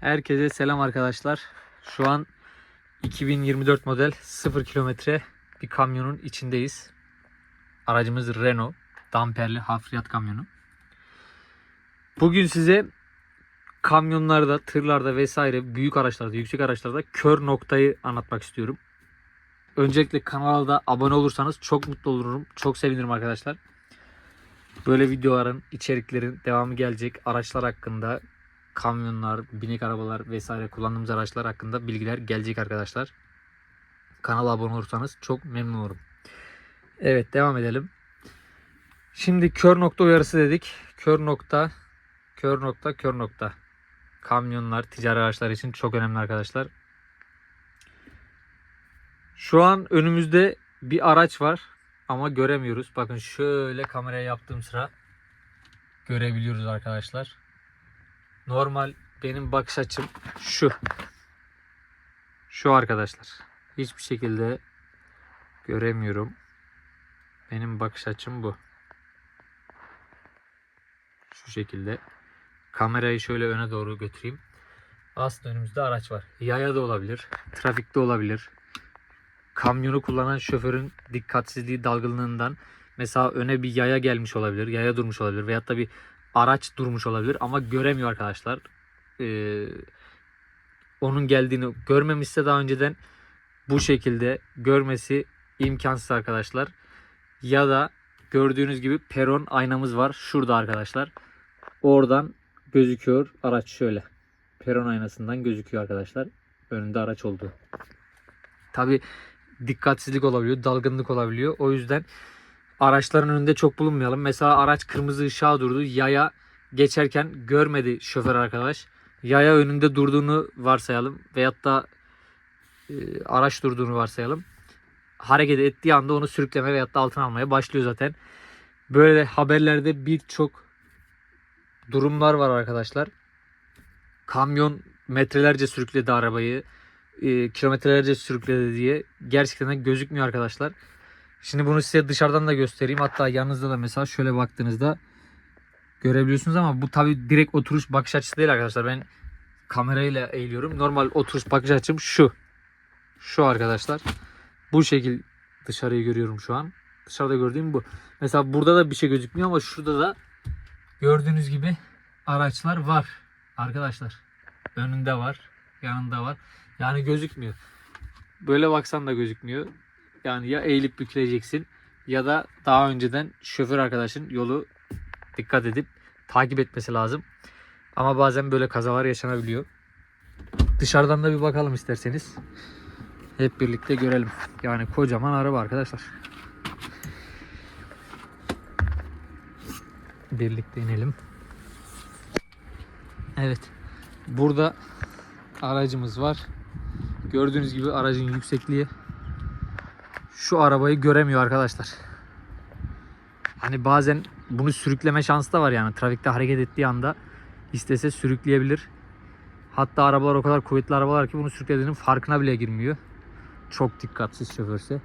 Herkese selam arkadaşlar. Şu an 2024 model 0 kilometre bir kamyonun içindeyiz. Aracımız Renault. Damperli hafriyat kamyonu. Bugün size kamyonlarda, tırlarda vesaire büyük araçlarda, yüksek araçlarda kör noktayı anlatmak istiyorum. Öncelikle kanala da abone olursanız çok mutlu olurum. Çok sevinirim arkadaşlar. Böyle videoların, içeriklerin devamı gelecek. Araçlar hakkında, kamyonlar, binek arabalar vesaire kullandığımız araçlar hakkında bilgiler gelecek arkadaşlar. Kanala abone olursanız çok memnun olurum. Evet devam edelim. Şimdi kör nokta uyarısı dedik. Kör nokta, kör nokta, kör nokta. Kamyonlar, ticari araçlar için çok önemli arkadaşlar. Şu an önümüzde bir araç var ama göremiyoruz. Bakın şöyle kameraya yaptığım sıra görebiliyoruz arkadaşlar. Normal benim bakış açım şu. Şu arkadaşlar. Hiçbir şekilde göremiyorum. Benim bakış açım bu. Şu şekilde. Kamerayı şöyle öne doğru götüreyim. Aslında önümüzde araç var. Yaya da olabilir. Trafikte olabilir. Kamyonu kullanan şoförün dikkatsizliği dalgınlığından mesela öne bir yaya gelmiş olabilir. Yaya durmuş olabilir. Veyahut da bir araç durmuş olabilir ama göremiyor arkadaşlar. Ee, onun geldiğini görmemişse daha önceden bu şekilde görmesi imkansız arkadaşlar. Ya da gördüğünüz gibi peron aynamız var. Şurada arkadaşlar. Oradan gözüküyor araç şöyle. Peron aynasından gözüküyor arkadaşlar. Önünde araç olduğu. Tabi dikkatsizlik olabiliyor, dalgınlık olabiliyor. O yüzden araçların önünde çok bulunmayalım. Mesela araç kırmızı ışığa durdu. Yaya geçerken görmedi şoför arkadaş. Yaya önünde durduğunu varsayalım. Veyahut da e, araç durduğunu varsayalım. Hareket ettiği anda onu sürükleme veyahut da altına almaya başlıyor zaten. Böyle haberlerde birçok durumlar var arkadaşlar. Kamyon metrelerce sürükledi arabayı. E, kilometrelerce sürükledi diye gerçekten gözükmüyor arkadaşlar. Şimdi bunu size dışarıdan da göstereyim. Hatta yanınızda da mesela şöyle baktığınızda görebiliyorsunuz ama bu tabi direkt oturuş bakış açısı değil arkadaşlar. Ben kamerayla eğiliyorum. Normal oturuş bakış açım şu. Şu arkadaşlar. Bu şekil dışarıyı görüyorum şu an. Dışarıda gördüğüm bu. Mesela burada da bir şey gözükmüyor ama şurada da gördüğünüz gibi araçlar var. Arkadaşlar. Önünde var. Yanında var. Yani gözükmüyor. Böyle baksan da gözükmüyor. Yani ya eğilip büküleceksin ya da daha önceden şoför arkadaşın yolu dikkat edip takip etmesi lazım. Ama bazen böyle kazalar yaşanabiliyor. Dışarıdan da bir bakalım isterseniz. Hep birlikte görelim. Yani kocaman araba arkadaşlar. Birlikte inelim. Evet. Burada aracımız var. Gördüğünüz gibi aracın yüksekliği şu arabayı göremiyor arkadaşlar. Hani bazen bunu sürükleme şansı da var yani. Trafikte hareket ettiği anda istese sürükleyebilir. Hatta arabalar o kadar kuvvetli arabalar ki bunu sürüklediğinin farkına bile girmiyor. Çok dikkatsiz şoförse.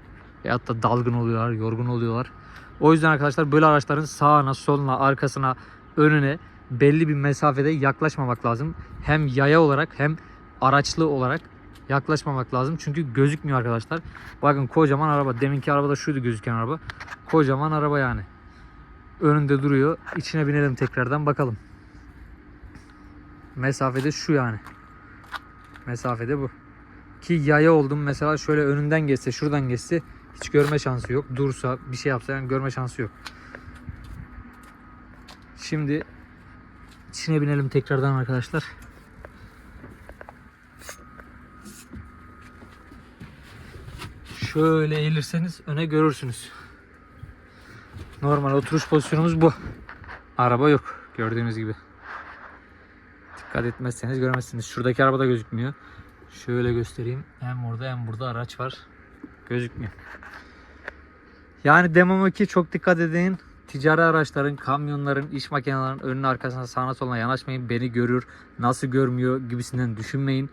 Veyahut da dalgın oluyorlar, yorgun oluyorlar. O yüzden arkadaşlar böyle araçların sağına, soluna, arkasına, önüne belli bir mesafede yaklaşmamak lazım. Hem yaya olarak hem araçlı olarak yaklaşmamak lazım. Çünkü gözükmüyor arkadaşlar. Bakın kocaman araba. Deminki arabada şuydu gözüken araba. Kocaman araba yani. Önünde duruyor. İçine binelim tekrardan bakalım. Mesafede şu yani. Mesafede bu. Ki yaya oldum mesela şöyle önünden geçse şuradan geçse hiç görme şansı yok. Dursa bir şey yapsa yani görme şansı yok. Şimdi içine binelim tekrardan arkadaşlar. Şöyle eğilirseniz öne görürsünüz. Normal oturuş pozisyonumuz bu. Araba yok gördüğünüz gibi. Dikkat etmezseniz göremezsiniz. Şuradaki araba da gözükmüyor. Şöyle göstereyim. Hem orada hem burada araç var. Gözükmüyor. Yani demem ki çok dikkat edin. Ticari araçların, kamyonların, iş makinelerinin önüne arkasına sağına soluna yanaşmayın. Beni görür, nasıl görmüyor gibisinden düşünmeyin.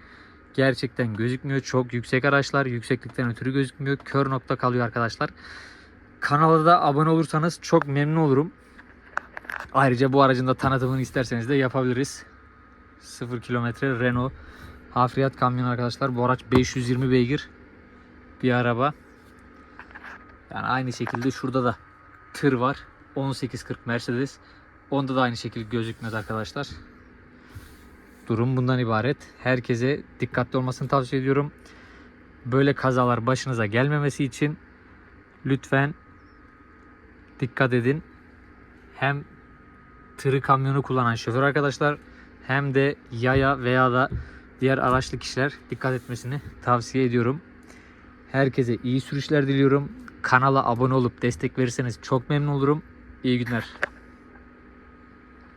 Gerçekten gözükmüyor. Çok yüksek araçlar. Yükseklikten ötürü gözükmüyor. Kör nokta kalıyor arkadaşlar. Kanala da abone olursanız çok memnun olurum. Ayrıca bu aracın da tanıtımını isterseniz de yapabiliriz. 0 kilometre Renault hafriyat kamyonu arkadaşlar. Bu araç 520 beygir bir araba. Yani aynı şekilde şurada da tır var. 1840 Mercedes. Onda da aynı şekilde gözükmez arkadaşlar. Durum bundan ibaret. Herkese dikkatli olmasını tavsiye ediyorum. Böyle kazalar başınıza gelmemesi için lütfen dikkat edin. Hem tırı kamyonu kullanan şoför arkadaşlar hem de yaya veya da diğer araçlı kişiler dikkat etmesini tavsiye ediyorum. Herkese iyi sürüşler diliyorum. Kanala abone olup destek verirseniz çok memnun olurum. İyi günler.